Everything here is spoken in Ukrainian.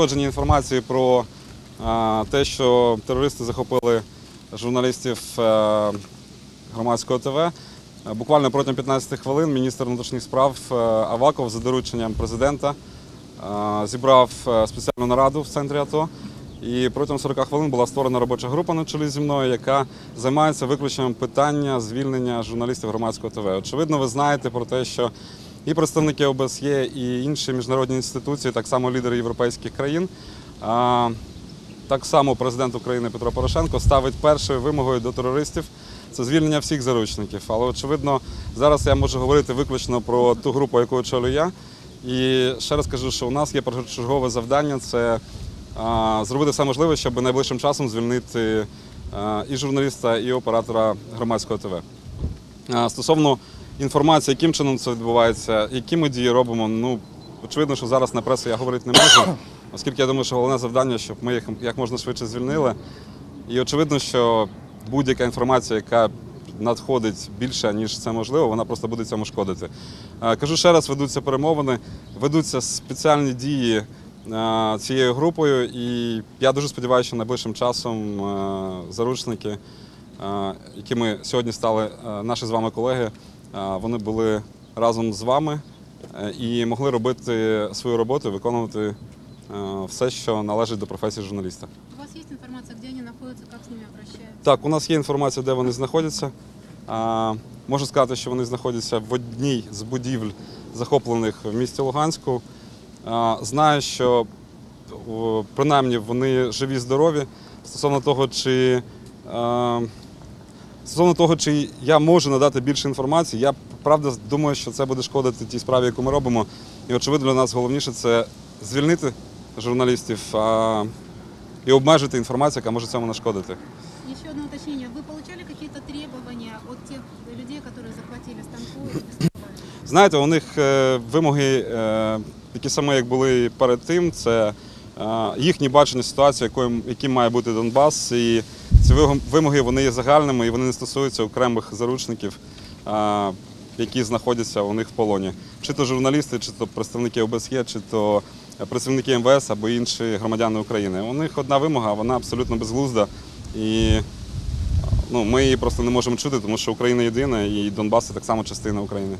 надходження інформації про те, що терористи захопили журналістів е, громадського ТВ. Буквально протягом 15 хвилин міністр внутрішніх справ е, Аваков за дорученням президента е, зібрав спеціальну нараду в центрі АТО. І протягом 40 хвилин була створена робоча група на чолі зі мною, яка займається виключенням питання звільнення журналістів громадського ТВ. Очевидно, ви знаєте про те, що і представники ОБСЄ, і інші міжнародні інституції, так само лідери європейських країн. Так само президент України Петро Порошенко ставить першою вимогою до терористів це звільнення всіх заручників. Але очевидно, зараз я можу говорити виключно про ту групу, яку очолюю я. І ще раз кажу, що у нас є першочергове завдання це а, зробити все можливе, щоб найближчим часом звільнити а, і журналіста, і оператора громадського ТВ. А, Стосовно інформації, яким чином це відбувається, які ми дії робимо, ну очевидно, що зараз на пресу я говорити не можу, оскільки я думаю, що головне завдання, щоб ми їх як можна швидше звільнили. І очевидно, що будь-яка інформація, яка надходить більше, ніж це можливо, вона просто буде цьому шкодити. Е, Кажу ще раз, ведуться перемовини, ведуться спеціальні дії е, цією групою, і я дуже сподіваюся, що найближчим часом е, заручники, якими сьогодні стали наші з вами колеги, вони були разом з вами е, і могли робити свою роботу, виконувати е, все, що належить до професії журналіста. У вас есть информация, где они находятся, как с ними обращаются? Так, у нас є інформація, де вони знаходяться. Можу сказати, що вони знаходяться в одній з будівель, захоплених в місті Луганську. Знаю, що принаймні вони живі, здорові. Стосовно того, чи а, стосовно того, чи я можу надати більше інформації, я правда думаю, що це буде шкодити тій справі, яку ми робимо. І очевидно, для нас головніше це звільнити журналістів а, і обмежити інформацію, яка може цьому нашкодити. Еще одно уточнение. Вы получали какие-то требования от тех людей, которые захватили станку? Знаєте, у них е, вимоги е, такі самі, як були перед тим. Це е, їхнє бачення ситуації, яким має бути Донбас. І ці вимоги вони є загальними і вони не стосуються окремих заручників, е, які знаходяться у них в полоні. Чи то журналісти, чи то представники ОБСЄ, чи то працівники МВС або інші громадяни України. У них одна вимога, вона абсолютно безглузда. І ну, ми її просто не можемо чути, тому що Україна єдина, і Донбас це так само частина України.